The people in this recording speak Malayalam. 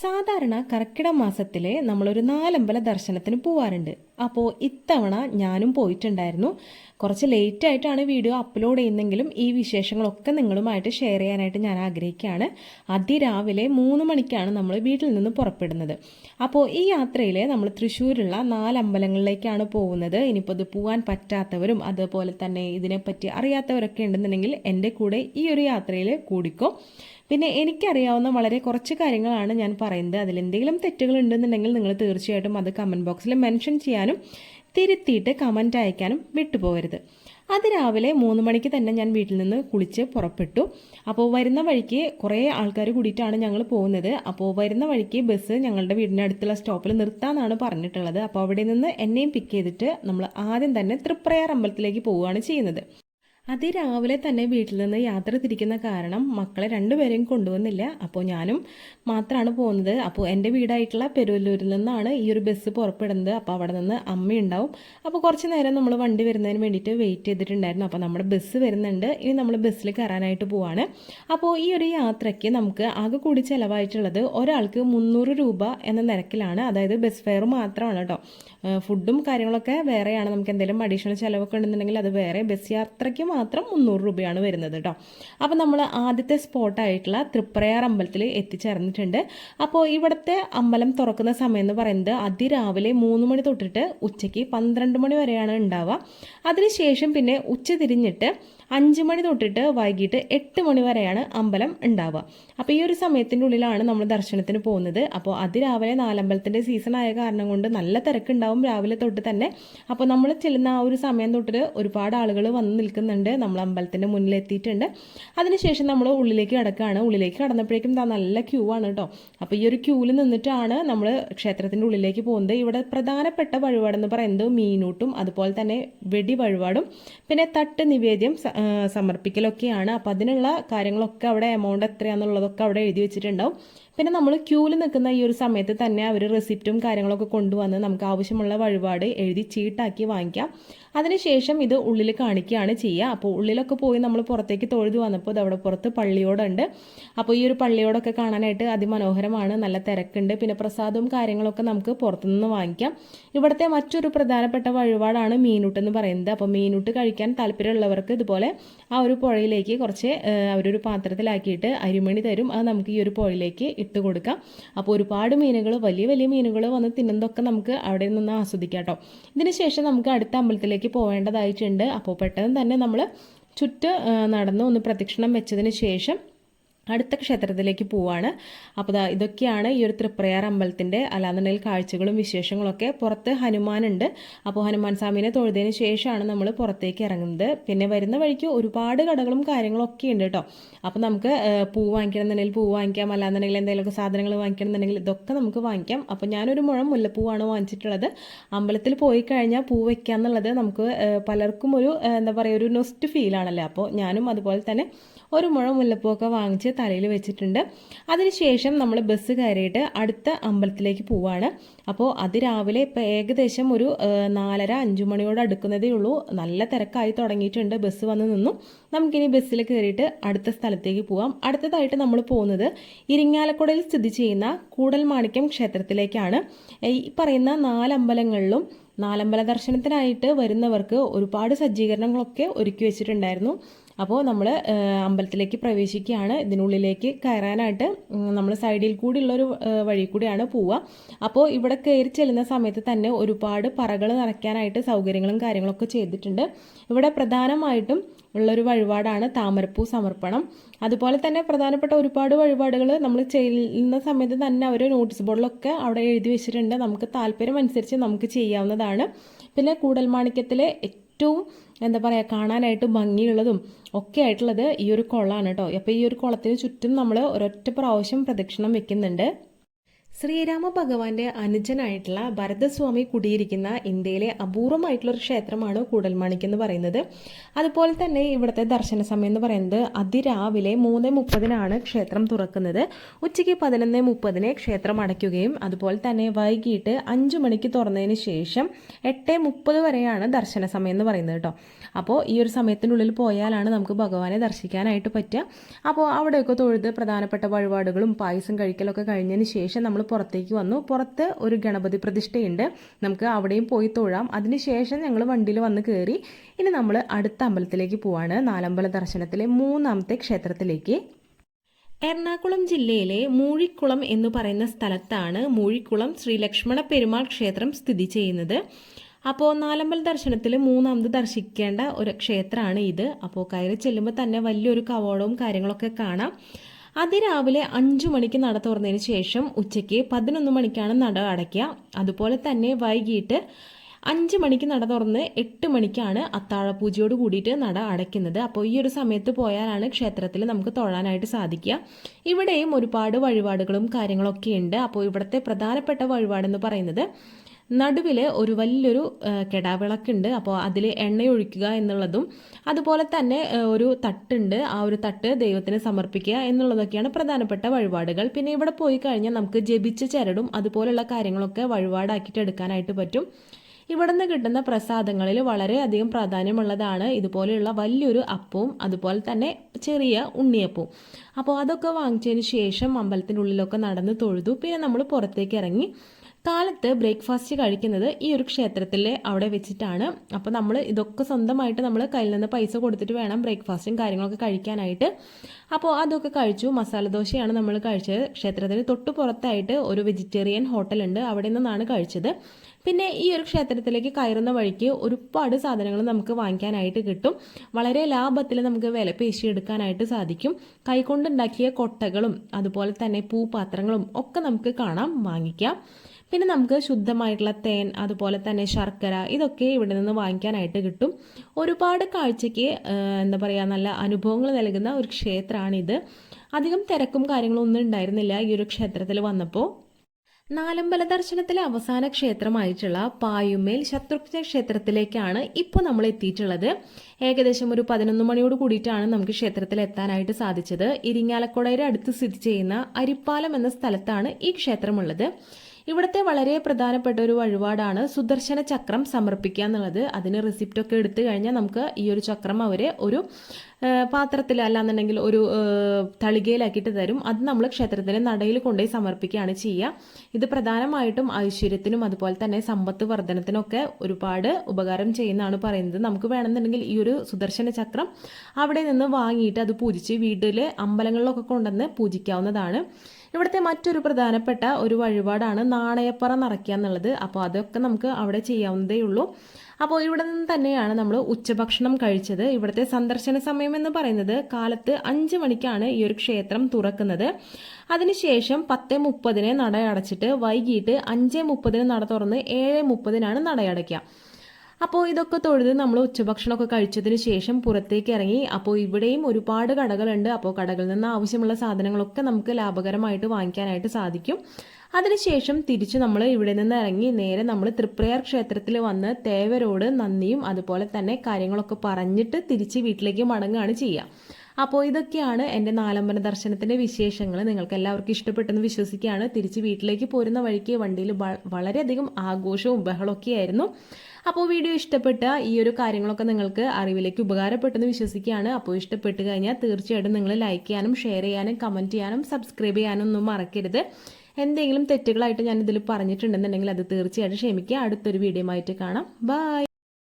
സാധാരണ കർക്കിടം മാസത്തിലെ നമ്മളൊരു നാലമ്പല ദർശനത്തിന് പോവാറുണ്ട്. അപ്പോൾ ഇത്തവണ ഞാനും പോയിട്ടുണ്ടായിരുന്നു. കുറച്ച് ലേറ്റ് ആയിട്ടാണ് വീഡിയോ അപ്ലോഡ് ചെയ്യുന്നെങ്കിലും ഈ വിശേഷങ്ങളൊക്കെ നിങ്ങളുമായിട്ട് ഷെയർ ചെയ്യാനായിട്ട് ഞാൻ ആഗ്രഹിക്കുകയാണ്. അതിരാവിലെ മൂന്ന് മണിക്കാണ് നമ്മൾ വീട്ടിൽ നിന്ന് പുറപ്പെടുന്നത്. അപ്പോൾ ഈ യാത്രയിൽ നമ്മൾ തൃശ്ശൂരുള്ള നാലമ്പലങ്ങളിലേക്കാണ് പോകുന്നത്. ഇനിയിപ്പോൾ ഇത് പോകാൻ പറ്റാത്തവരും അതുപോലെ തന്നെ ഇതിനെപ്പറ്റി അറിയാത്തവരൊക്കെ ഉണ്ടെന്നുണ്ടെങ്കിൽ എന്റെ കൂടെ ഈ ഒരു യാത്രയിൽ കൂടിക്കോ. പിന്നെ എനിക്കറിയാവുന്ന വളരെ കുറച്ച് കാര്യങ്ങളാണ് ഞാൻ പറയുന്നത്. അതിലെന്തെങ്കിലും തെറ്റുകൾ ഉണ്ടെന്നുണ്ടെങ്കിൽ നിങ്ങൾ തീർച്ചയായിട്ടും അത് കമന്റ് ബോക്സിൽ മെൻഷൻ ചെയ്യാനും തിരുത്തിയിട്ട് കമന്റ് അയക്കാനും വിട്ടുപോകരുത്. അത് രാവിലെ മൂന്ന് മണിക്ക് തന്നെ ഞാൻ വീട്ടിൽ നിന്ന് കുളിച്ച് പുറപ്പെട്ടു. അപ്പോൾ വരുന്ന വഴിക്ക് കുറേ ആൾക്കാർ കൂടിയിട്ടാണ് ഞങ്ങൾ പോകുന്നത്. അപ്പോൾ വരുന്ന വഴിക്ക് ബസ് ഞങ്ങളുടെ വീടിന്റെ അടുത്തുള്ള സ്റ്റോപ്പിൽ നിർത്താമെന്നാണ് പറഞ്ഞിട്ടുള്ളത്. അപ്പോൾ അവിടെ നിന്ന് എന്നെയും പിക്ക് ചെയ്തിട്ട് നമ്മൾ ആദ്യം തന്നെ തൃപ്രയാർ അമ്പലത്തിലേക്ക് പോവുകയാണ് ചെയ്യുന്നത്. അതിരാവിലെ തന്നെ വീട്ടിൽ നിന്ന് യാത്ര തിരിക്കുന്ന കാരണം മക്കളെ രണ്ടുപേരെയും കൊണ്ടുവന്നില്ല. അപ്പോൾ ഞാനും മാത്രമാണ് പോകുന്നത്. അപ്പോൾ എന്റെ വീടായിട്ടുള്ള പെരുവല്ലൂരിൽ നിന്നാണ് ഈ ഒരു ബസ് പുറപ്പെടുന്നത്. അപ്പോൾ അവിടെ നിന്ന് അമ്മയുണ്ടാവും. അപ്പോൾ കുറച്ച് നേരം നമ്മൾ വണ്ടി വരുന്നതിന് വേണ്ടിയിട്ട് വെയിറ്റ് ചെയ്തിട്ടുണ്ടായിരുന്നു. അപ്പോൾ നമ്മുടെ ബസ് വരുന്നുണ്ട്. ഇനി നമ്മൾ ബസ്സിൽ കയറാനായിട്ട് പോവാണ്. അപ്പോൾ ഈ ഒരു യാത്രയ്ക്ക് നമുക്ക് ആകെ കൂടി ചിലവായിട്ടുള്ളത് ഒരാൾക്ക് മുന്നൂറ് രൂപ എന്ന നിരക്കിലാണ്. അതായത് ബസ് ഫെയർ മാത്രമാണ് കേട്ടോ. ഫുഡും കാര്യങ്ങളൊക്കെ വേറെയാണ്. നമുക്ക് എന്തെങ്കിലും അഡീഷണൽ ചിലവൊക്കെ ഉണ്ടെന്നുണ്ടെങ്കിൽ അത് വേറെ ബസ് യാത്രയ്ക്ക് മാത്രം മുന്നൂറ് രൂപയാണ് വരുന്നത് കേട്ടോ. അപ്പോൾ നമ്മൾ ആദ്യത്തെ സ്പോട്ടായിട്ടുള്ള തൃപ്രയാർ അമ്പലത്തിൽ എത്തിച്ചേർന്നിട്ടുണ്ട്. അപ്പോൾ ഇവിടുത്തെ അമ്പലം തുറക്കുന്ന സമയം എന്ന് പറയുന്നത് അതിരാവിലെ മൂന്ന് മണി തൊട്ടിട്ട് ഉച്ചയ്ക്ക് പന്ത്രണ്ട് മണി വരെയാണ് ഉണ്ടാവുക. അതിനുശേഷം പിന്നെ ഉച്ച തിരിഞ്ഞിട്ട് അഞ്ച് മണി തൊട്ടിട്ട് വൈകിട്ട് എട്ട് മണി വരെയാണ് അമ്പലം ഉണ്ടാവുക. അപ്പോൾ ഈ ഒരു സമയത്തിനുള്ളിലാണ് നമ്മൾ ദർശനത്തിന് പോകുന്നത്. അപ്പോൾ അതിരാവിലെ നാലമ്പലത്തിന്റെ സീസൺ ആയ കാരണം കൊണ്ട് നല്ല തിരക്കുണ്ടാവും രാവിലെ തൊട്ട് തന്നെ. അപ്പോൾ നമ്മൾ ചെല്ലുന്ന ആ ഒരു സമയം തൊട്ടിട്ട് ഒരുപാട് ആളുകൾ വന്ന് നിൽക്കുന്നുണ്ട്. നമ്മൾ അമ്പലത്തിന്റെ മുന്നിൽ എത്തിയിട്ടുണ്ട് അതിനുശേഷം നമ്മൾ ഉള്ളിലേക്ക് കിടക്കുകയാണ് ഉള്ളിലേക്ക് കടന്നപ്പോഴേക്കും നല്ല ക്യൂ ആണ് കേട്ടോ അപ്പോൾ ഈ ഒരു ക്യൂവിൽ നിന്നിട്ടാണ് നമ്മൾ ക്ഷേത്രത്തിന്റെ ഉള്ളിലേക്ക് പോകുന്നത്. ഇവിടെ പ്രധാനപ്പെട്ട വഴിപാടെന്ന് പറയുന്നത് മീനൂട്ടും അതുപോലെ തന്നെ വെടി വഴിപാടും. പിന്നെ തട്ട് നിവേദ്യം സമർപ്പിക്കലൊക്കെയാണ്. അപ്പോൾ അതിനുള്ള കാര്യങ്ങളൊക്കെ അവിടെ എമൗണ്ട് എത്രയാണെന്നുള്ളതൊക്കെ അവിടെ എഴുതി വെച്ചിട്ടുണ്ടാവും. പിന്നെ നമ്മൾ ക്യൂവിൽ നിൽക്കുന്ന ഈ ഒരു സമയത്ത് തന്നെ അവർ റെസിപ്റ്റും കാര്യങ്ങളൊക്കെ കൊണ്ടുവന്ന് നമുക്ക് ആവശ്യമുള്ള വഴിപാട് എഴുതി ചീട്ടാക്കി വാങ്ങിക്കാം. അതിനുശേഷം ഇത് ഉള്ളിൽ കാണിക്കുകയാണ് ചെയ്യുക അപ്പോൾ ഉള്ളിലൊക്കെ പോയി നമ്മൾ പുറത്തേക്ക് തൊഴുതു വന്നപ്പോൾ അവിടെ പുറത്ത് പള്ളിയോടുണ്ട്. അപ്പോൾ ഈ ഒരു പള്ളിയോടൊക്കെ കാണാനായിട്ട് അതിമനോഹരമാണ്. നല്ല തിരക്കുണ്ട്. പിന്നെ പ്രസാദവും കാര്യങ്ങളൊക്കെ നമുക്ക് പുറത്തുനിന്ന് വാങ്ങിക്കാം. ഇവിടുത്തെ മറ്റൊരു പ്രധാനപ്പെട്ട വഴിപാടാണ് മീനൂട്ട് എന്ന് പറയുന്നത്. അപ്പോൾ മീനൂട്ട് കഴിക്കാൻ താല്പര്യമുള്ളവർക്ക് ഇതുപോലെ ആ ഒരു പുഴയിലേക്ക് കുറച്ച് അവരൊരു പാത്രത്തിലാക്കിയിട്ട് അരിമണി തരും. അത് നമുക്ക് ഈ ഒരു പുഴയിലേക്ക് ഇട്ട് കൊടുക്കാം. അപ്പോൾ ഒരുപാട് മീനുകൾ വലിയ വലിയ മീനുകൾ വന്ന് തിന്നുന്നതൊക്കെ നമുക്ക് അവിടെ നിന്ന് ആസ്വദിക്കാം കേട്ടോ. ഇതിനുശേഷം നമുക്ക് അടുത്ത അമ്പലത്തിലേക്ക് പോവേണ്ടതായിട്ടുണ്ട്. അപ്പോൾ പെട്ടെന്ന് തന്നെ നമ്മൾ ചുറ്റ് നടന്ന് ഒന്ന് പ്രദക്ഷിണം വെച്ചതിന് ശേഷം അടുത്ത ക്ഷേത്രത്തിലേക്ക് പോവാണ്. അപ്പോൾ ഇതൊക്കെയാണ് ഈ ഒരു തൃപ്രയാർ അമ്പലത്തിന്റെ അല്ലാന്നുണ്ടെങ്കിൽ കാഴ്ചകളും വിശേഷങ്ങളൊക്കെ പുറത്ത് ഹനുമാനുണ്ട്. അപ്പോൾ ഹനുമാൻ സ്വാമിനെ തൊഴുതിന് ശേഷമാണ് നമ്മൾ പുറത്തേക്ക് ഇറങ്ങുന്നത്. പിന്നെ വരുന്ന വഴിക്ക് ഒരുപാട് കടകളും കാര്യങ്ങളൊക്കെ ഉണ്ട് കേട്ടോ. അപ്പോൾ നമുക്ക് പൂ വാങ്ങിക്കണം എന്നുണ്ടെങ്കിൽ പൂ വാങ്ങിക്കാം. അല്ലാന്നുണ്ടെങ്കിൽ എന്തെങ്കിലുമൊക്കെ സാധനങ്ങൾ വാങ്ങിക്കണം എന്നുണ്ടെങ്കിൽ ഇതൊക്കെ നമുക്ക് വാങ്ങിക്കാം. അപ്പോൾ ഞാനൊരു മുഴം മുല്ലപ്പൂവാണ് വാങ്ങിച്ചിട്ടുള്ളത്. അമ്പലത്തിൽ പോയി കഴിഞ്ഞാൽ പൂ വയ്ക്കുക എന്നുള്ളത് നമുക്ക് പലർക്കും ഒരു എന്താ പറയുക ഒരു നൊസ്റ്റ് ഫീലാണല്ലോ അപ്പോൾ ഞാനും അതുപോലെ തന്നെ ഒരു മുഴ മുല്ലപ്പൂവൊക്കെ വാങ്ങിച്ച് തലയിൽ വെച്ചിട്ടുണ്ട്. അതിനുശേഷം നമ്മൾ ബസ് കയറിയിട്ട് അടുത്ത അമ്പലത്തിലേക്ക് പോവാണ്. അപ്പോൾ അതിരാവിലെ ഇപ്പോൾ ഏകദേശം ഒരു നാലര അഞ്ചു മണിയോട് അടുക്കുന്നതേ ഉള്ളൂ. നല്ല തിരക്കായി തുടങ്ങിയിട്ടുണ്ട്. ബസ് വന്ന് നിന്നു. നമുക്കിനി ബസ്സിൽ കയറിയിട്ട് അടുത്ത സ്ഥലത്തേക്ക് പോവാം. അടുത്തതായിട്ട് നമ്മൾ പോകുന്നത് ഇരിങ്ങാലക്കുടയിൽ സ്ഥിതി ചെയ്യുന്ന കൂടൽമാണിക്യം ക്ഷേത്രത്തിലേക്കാണ്. ഈ പറയുന്ന നാലമ്പലങ്ങളിലും നാലമ്പല ദർശനത്തിനായിട്ട് വരുന്നവർക്ക് ഒരുപാട് സജ്ജീകരണങ്ങളൊക്കെ ഒരുക്കി വെച്ചിട്ടുണ്ടായിരുന്നു. അപ്പോൾ നമ്മൾ അമ്പലത്തിലേക്ക് പ്രവേശിക്കുകയാണ്. ഇതിനുള്ളിലേക്ക് കയറാനായിട്ട് നമ്മൾ സൈഡിൽ കൂടിയുള്ളൊരു വഴി കൂടിയാണ് പോവുക. അപ്പോൾ ഇവിടെ കയറി ചെല്ലുന്ന സമയത്ത് തന്നെ ഒരുപാട് പറകൾ നിറയ്ക്കാനായിട്ട് സൗകര്യങ്ങളും കാര്യങ്ങളൊക്കെ ചെയ്തിട്ടുണ്ട്. ഇവിടെ പ്രധാനമായിട്ടും ഉള്ളൊരു വഴിപാടാണ് താമരപ്പൂ സമർപ്പണം. അതുപോലെ തന്നെ പ്രധാനപ്പെട്ട ഒരുപാട് വഴിപാടുകൾ നമ്മൾ ചെയ്യുന്ന സമയത്ത് തന്നെ അവർ നോട്ടീസ് ബോർഡിലൊക്കെ അവിടെ എഴുതി വെച്ചിട്ടുണ്ട്. നമുക്ക് താല്പര്യം അനുസരിച്ച് നമുക്ക് ചെയ്യാവുന്നതാണ്. പിന്നെ കൂടൽമാണിക്യത്തിലെ ഏറ്റവും എന്താ പറയുക കാണാനായിട്ട് ഭംഗിയുള്ളതും ഒക്കെ ആയിട്ടുള്ളത് ഈ ഒരു കുളമാണ് കേട്ടോ. അപ്പോൾ ഈ ഒരു കുളത്തിന് ചുറ്റും നമ്മൾ ഒരൊറ്റ പ്രാവശ്യം പ്രദക്ഷിണം വെക്കുന്നുണ്ട്. ശ്രീരാമ ഭഗവാന്റെ അനുജനായിട്ടുള്ള ഭരതസ്വാമി കുടിയിരിക്കുന്ന ഇന്ത്യയിലെ അപൂർവമായിട്ടുള്ള ഒരു ക്ഷേത്രമാണ് കൂടൽമാണിക്ക് എന്ന് പറയുന്നത്. അതുപോലെ തന്നെ ഇവിടുത്തെ ദർശന സമയം എന്ന് പറയുന്നത് അതിരാവിലെ മൂന്ന് മുപ്പതിനാണ് ക്ഷേത്രം തുറക്കുന്നത്. ഉച്ചയ്ക്ക് പതിനൊന്ന് മുപ്പതിന് ക്ഷേത്രം അടയ്ക്കുകയും അതുപോലെ തന്നെ വൈകിട്ട് അഞ്ച് മണിക്ക് തുറന്നതിന് ശേഷം എട്ട് മുപ്പത് വരെയാണ് ദർശന സമയം എന്ന് പറയുന്നത് കേട്ടോ. അപ്പോൾ ഈ ഒരു സമയത്തിനുള്ളിൽ പോയാലാണ് നമുക്ക് ഭഗവാനെ ദർശിക്കാനായിട്ട് പറ്റുക. അപ്പോൾ അവിടെയൊക്കെ തൊഴുത് പ്രധാനപ്പെട്ട വഴിപാടുകളും പായസം കഴിക്കലൊക്കെ കഴിഞ്ഞതിന് ശേഷം നമ്മൾ പുറത്തേക്ക് വന്നു. പുറത്ത് ഒരു ഗണപതി പ്രതിഷ്ഠയുണ്ട്. നമുക്ക് അവിടെയും പോയി തൊഴാം. അതിനുശേഷം ഞങ്ങൾ വണ്ടിയിൽ വന്ന് കയറി ഇനി നമ്മൾ അടുത്ത അമ്പലത്തിലേക്ക് പോവാണ്. നാലമ്പല ദർശനത്തിലെ മൂന്നാമത്തെ ക്ഷേത്രത്തിലേക്ക്. എറണാകുളം ജില്ലയിലെ മൂഴിക്കുളം എന്ന് പറയുന്ന സ്ഥലത്താണ് മൂഴിക്കുളം ശ്രീ ലക്ഷ്മണ പെരുമാൾ ക്ഷേത്രം സ്ഥിതി ചെയ്യുന്നത്. അപ്പോൾ നാലമ്പൽ ദർശനത്തിൽ മൂന്നാമത് ദർശിക്കേണ്ട ഒരു ക്ഷേത്രമാണ് ഇത്. അപ്പോൾ കയറി ചെല്ലുമ്പോൾ തന്നെ വലിയൊരു കവാടവും കാര്യങ്ങളൊക്കെ കാണാം. അതിരാവിലെ അഞ്ചു മണിക്ക് നട തുറന്നതിന് ശേഷം ഉച്ചയ്ക്ക് പതിനൊന്ന് മണിക്കാണ് നട അടയ്ക്കുക. അതുപോലെ തന്നെ വൈകിട്ട് അഞ്ച് മണിക്ക് നട തുറന്ന് എട്ട് മണിക്കാണ് അത്താഴപൂജയോട് കൂടിയിട്ട് നട അടയ്ക്കുന്നത്. അപ്പോൾ ഈ ഒരു സമയത്ത് പോയാലാണ് ക്ഷേത്രത്തിൽ നമുക്ക് തൊഴാനായിട്ട് സാധിക്കുക. ഇവിടെയും ഒരുപാട് വഴിപാടുകളും കാര്യങ്ങളൊക്കെ ഉണ്ട് അപ്പോൾ ഇവിടുത്തെ പ്രധാനപ്പെട്ട വഴിപാടെന്ന് പറയുന്നത് നടുവിൽ ഒരു വലിയൊരു കെടാവിളക്കുണ്ട്. അപ്പോൾ അതിൽ എണ്ണ ഒഴിക്കുക എന്നുള്ളതും അതുപോലെ തന്നെ ഒരു തട്ടുണ്ട്. ആ ഒരു തട്ട് ദൈവത്തിന് സമർപ്പിക്കുക എന്നുള്ളതൊക്കെയാണ് പ്രധാനപ്പെട്ട വഴിപാടുകൾ. പിന്നെ ഇവിടെ പോയി കഴിഞ്ഞാൽ നമുക്ക് ജപിച്ച ചരടും അതുപോലുള്ള കാര്യങ്ങളൊക്കെ വഴിപാടാക്കിയിട്ട് എടുക്കാനായിട്ട് പറ്റും. ഇവിടെ നിന്ന് കിട്ടുന്ന പ്രസാദങ്ങളിൽ വളരെയധികം പ്രാധാന്യമുള്ളതാണ്. ഇതുപോലെയുള്ള വലിയൊരു അപ്പവും അതുപോലെ തന്നെ ചെറിയ ഉണ്ണിയപ്പവും. അപ്പോൾ അതൊക്കെ വാങ്ങിച്ചതിന് ശേഷം അമ്പലത്തിനുള്ളിലൊക്കെ നടന്ന് തൊഴുതു. പിന്നെ നമ്മൾ പുറത്തേക്ക് ഇറങ്ങി കാലത്ത് ബ്രേക്ക്ഫാസ്റ്റ് കഴിക്കുന്നത് ഈ ഒരു ക്ഷേത്രത്തിൽ അവിടെ വെച്ചിട്ടാണ്. അപ്പോൾ നമ്മൾ ഇതൊക്കെ സ്വന്തമായിട്ട് നമ്മൾ കയ്യിൽ നിന്ന് പൈസ കൊടുത്തിട്ട് വേണം ബ്രേക്ക്ഫാസ്റ്റും കാര്യങ്ങളൊക്കെ കഴിക്കാനായിട്ട്. അപ്പോൾ അതൊക്കെ കഴിച്ചു. മസാല ദോശയാണ് നമ്മൾ കഴിച്ചത്. ക്ഷേത്രത്തിന് തൊട്ട് പുറത്തായിട്ട് ഒരു വെജിറ്റേറിയൻ ഹോട്ടലുണ്ട്. അവിടെ നിന്നാണ് കഴിച്ചത്. പിന്നെ ഈ ഒരു ക്ഷേത്രത്തിലേക്ക് കയറുന്ന വഴിക്ക് ഒരുപാട് സാധനങ്ങൾ നമുക്ക് വാങ്ങിക്കാനായിട്ട് കിട്ടും. വളരെ ലാഭത്തിൽ നമുക്ക് വില പേശിയെടുക്കാനായിട്ട് സാധിക്കും. കൈകൊണ്ടുണ്ടാക്കിയ കൊട്ടകളും അതുപോലെ തന്നെ പൂപാത്രങ്ങളും ഒക്കെ നമുക്ക് കാണാം വാങ്ങിക്കാം. പിന്നെ നമുക്ക് ശുദ്ധമായിട്ടുള്ള തേൻ അതുപോലെ തന്നെ ശർക്കര ഇതൊക്കെ ഇവിടെ നിന്ന് വാങ്ങിക്കാനായിട്ട് കിട്ടും. ഒരുപാട് കാഴ്ചയ്ക്ക് എന്താ പറയുക നല്ല അനുഭവങ്ങൾ നൽകുന്ന ഒരു ക്ഷേത്രമാണിത്. അധികം തിരക്കും കാര്യങ്ങളും ഒന്നും ഉണ്ടായിരുന്നില്ല ഈ ഒരു ക്ഷേത്രത്തിൽ വന്നപ്പോൾ നാലമ്പല ദർശനത്തിലെ അവസാന ക്ഷേത്രമായിട്ടുള്ള പായുമേൽ ശത്രുഘ്ന ക്ഷേത്രത്തിലേക്കാണ് ഇപ്പോൾ നമ്മൾ എത്തിയിട്ടുള്ളത്. ഏകദേശം ഒരു പതിനൊന്ന് മണിയോട് കൂടിയിട്ടാണ് നമുക്ക് ക്ഷേത്രത്തിൽ എത്താനായിട്ട് സാധിച്ചത്. ഇരിങ്ങാലക്കുടയുടെ അടുത്ത് സ്ഥിതി ചെയ്യുന്ന അരിപ്പാലം എന്ന സ്ഥലത്താണ് ഈ ക്ഷേത്രമുള്ളത്. ഇവിടുത്തെ വളരെ പ്രധാനപ്പെട്ട ഒരു വഴിപാടാണ് സുദർശന ചക്രം സമർപ്പിക്കുക എന്നുള്ളത്. അതിന് റിസിപ്റ്റ് ഒക്കെ എടുത്തു കഴിഞ്ഞാൽ നമുക്ക് ഈ ഒരു ചക്രം അവരെ ഒരു പാത്രത്തിൽ അല്ലാന്നുണ്ടെങ്കിൽ ഒരു തളികയിലാക്കിയിട്ട് തരും. അത് നമ്മൾ ക്ഷേത്രത്തിന്റെ നടയിൽ കൊണ്ടുപോയി സമർപ്പിക്കുകയാണ് ചെയ്യുക. ഇത് പ്രധാനമായിട്ടും ഐശ്വര്യത്തിനും അതുപോലെ തന്നെ സമ്പത്ത് വർധനത്തിനൊക്കെ ഒരുപാട് ഉപകാരം ചെയ്യുന്നതാണ് പറയുന്നത്. നമുക്ക് വേണമെന്നുണ്ടെങ്കിൽ ഈ ഒരു സുദർശന ചക്രം അവിടെ നിന്ന് വാങ്ങിയിട്ട് അത് പൂജിച്ച് വീട്ടിൽ അമ്പലങ്ങളിലൊക്കെ കൊണ്ടുവന്ന് പൂജിക്കാവുന്നതാണ്. ഇവിടുത്തെ മറ്റൊരു പ്രധാനപ്പെട്ട ഒരു വഴിപാടാണ് നാണയപ്പറ നിറയ്ക്കുക എന്നുള്ളത്. അപ്പോൾ അതൊക്കെ നമുക്ക് അവിടെ ചെയ്യാവുന്നതേ ഉള്ളൂ. അപ്പോൾ ഇവിടെ നിന്ന് തന്നെയാണ് നമ്മൾ ഉച്ചഭക്ഷണം കഴിച്ചത്. ഇവിടുത്തെ സന്ദർശന സമയം എന്ന് പറയുന്നത് കാലത്ത് അഞ്ച് മണിക്കാണ് ഈ ഒരു ക്ഷേത്രം തുറക്കുന്നത്. അതിനുശേഷം പത്ത് മുപ്പതിന് നട അടച്ചിട്ട് വൈകിട്ട് അഞ്ച് മുപ്പതിന് നട തുറന്ന് ഏഴ് മുപ്പതിനാണ് നടയടയ്ക്കുക അപ്പോൾ ഇതൊക്കെ തൊഴുത് നമ്മൾ ഉച്ചഭക്ഷണമൊക്കെ കഴിച്ചതിന് ശേഷം പുറത്തേക്ക് ഇറങ്ങി. അപ്പോൾ ഇവിടെയും ഒരുപാട് കടകളുണ്ട്. അപ്പോൾ കടകളിൽ നിന്ന് ആവശ്യമുള്ള സാധനങ്ങളൊക്കെ നമുക്ക് ലാഭകരമായിട്ട് വാങ്ങിക്കാനായിട്ട് സാധിക്കും. അതിനുശേഷം തിരിച്ച് നമ്മൾ ഇവിടെ നിന്ന് ഇറങ്ങി നേരെ നമ്മൾ തൃപ്രയാർ ക്ഷേത്രത്തിൽ വന്ന് തേവരോട് നന്ദിയും അതുപോലെ തന്നെ കാര്യങ്ങളൊക്കെ പറഞ്ഞിട്ട് തിരിച്ച് വീട്ടിലേക്ക് മടങ്ങുകയാണ് ചെയ്യുക അപ്പോൾ ഇതൊക്കെയാണ് എന്റെ നാലമ്പന ദർശനത്തിന്റെ വിശേഷങ്ങൾ നിങ്ങൾക്ക് എല്ലാവർക്കും ഇഷ്ടപ്പെട്ടെന്ന് വിശ്വസിക്കുകയാണ്. തിരിച്ച് വീട്ടിലേക്ക് പോരുന്ന വഴിക്ക് വണ്ടിയിൽ വളരെയധികം ആഘോഷവും ബഹളമൊക്കെ ആയിരുന്നു. അപ്പോൾ വീഡിയോ ഇഷ്ടപ്പെട്ട ഈ ഒരു കാര്യങ്ങളൊക്കെ നിങ്ങൾക്ക് അറിവിലേക്ക് ഉപകാരപ്പെട്ടെന്ന് വിശ്വസിക്കുകയാണ്. അപ്പോൾ ഇഷ്ടപ്പെട്ട് കഴിഞ്ഞാൽ തീർച്ചയായിട്ടും നിങ്ങൾ ലൈക്ക് ചെയ്യാനും ഷെയർ ചെയ്യാനും കമന്റ് ചെയ്യാനും സബ്സ്ക്രൈബ് ചെയ്യാനും ഒന്നും മറക്കരുത്. എന്തെങ്കിലും തെറ്റുകളായിട്ട് ഞാൻ ഇതിൽ പറഞ്ഞിട്ടുണ്ടെന്നുണ്ടെങ്കിൽ അത് തീർച്ചയായിട്ടും ക്ഷമിക്കുക. അടുത്തൊരു വീഡിയോ ആയിട്ട് കാണാം. ബൈ